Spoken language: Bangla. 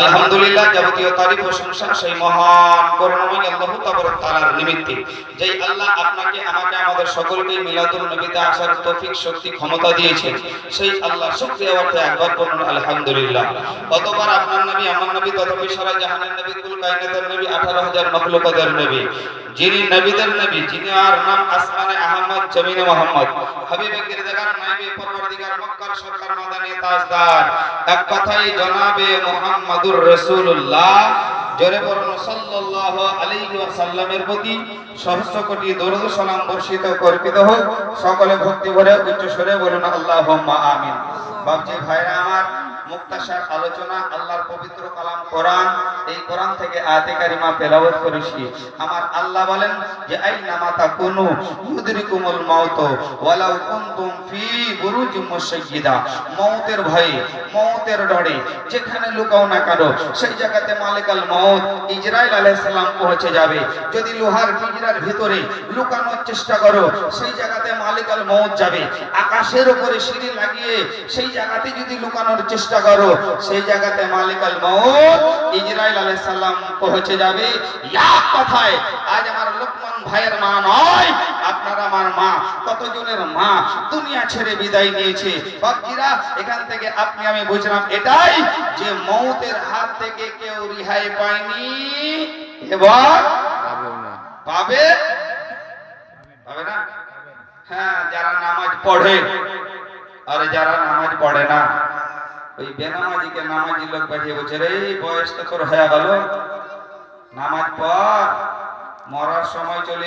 আলহামদুলিল্লাহ, যাবতীয় তারিফ প্রশংসা সেই মহান আল্লাহ তাবারক তাআলার নিমিত্তে। যেই আল্লাহ আপনাকে, আমাকে, আমাদের সকলকে নবীতে আসার তৌফিক, শক্তি, ক্ষমতা দিয়েছেন, সেই আল্লাহ শুকরিয়া অর্থে একবার বলুন আলহামদুলিল্লাহ। কতবার আপনার নবী, আমার নবী সারা জাহানের নবী, কুল নবী 18000 মাখলুকাতের নবী, যিনি নবীদের নবী, যিনি আর নাম আসমানে আহমদ, জমিনে মোহাম্মদ। হাবিবে নাইবে পরওয়ারদিগার মক্কার সরকার তাজদার। এক কথাই জনাবে মুহাম্মাদুর রাসূলুল্লাহ। জোরে বলুন, সাল্লাল্লাহু আলাইহি ওয়াসাল্লামের প্রতি সহস্র কোটি দরুদ সালাম বর্ষিত কর্পিত হোক। সকলে ভক্তি ভরে উচ্চ স্বরে বলুন, আল্লাহুম্মা আমিন। বাপজি ভাইরা আমার মুক্তাশার আলোচনা, আল্লাহর পবিত্র কালাম কোরআন, এই কোরআন থেকে আয়াতে কারিমা তেলাওয়াত করেছি। আমার আল্লাহ বলেন যে, আইনা মাতা কুনু ইউদরিকুমুল মাউত ওয়ালাউ কুনতুম ফি বুরুজিম মুশাইয়্যিদা মউতের ভয়ে, মউতের ডরে, যেখানে লুকাও না কেন সেই জায়গাতে মালিকাল মউত ইসরাইল আলাইহিস সালাম পৌঁছে যাবে। যদি লোহার পিঞ্জরার ভিতরে লুকানোর চেষ্টা করো, সেই জায়গাতে মালিকাল মউত যাবে। আকাশের উপরে সিঁড়ি লাগিয়ে, সেই জায়গাতে যদি লুকানোর চেষ্টা করো সেই জায়গাতে মালিকাল মউত ইসরাইল আলাইহিস সালাম পৌঁছে যাবে। এক কথায় আজ আমার লোকমান ভাইয়ের মা নয় আপনার আমার মা কতজনের মা দুনিয়া ছেড়ে বিদায় নিয়েছে। বাকিরা এখান থেকে আপনি আমি বুঝলাম এটাই যে মৌতের হাত থেকে কেউ রিহাই পায়নি। এবার পাবে? পাবে না? হ্যাঁ যারা নামাজ পড়ে আর যারা নামাজ পড়ে না ওই বেনামাজিকে নামাজি লোক পাঠিয়ে বলছে, রে বয়স তো তোর হয়ে গেল। নামাজ পড়, মরার সময় চলে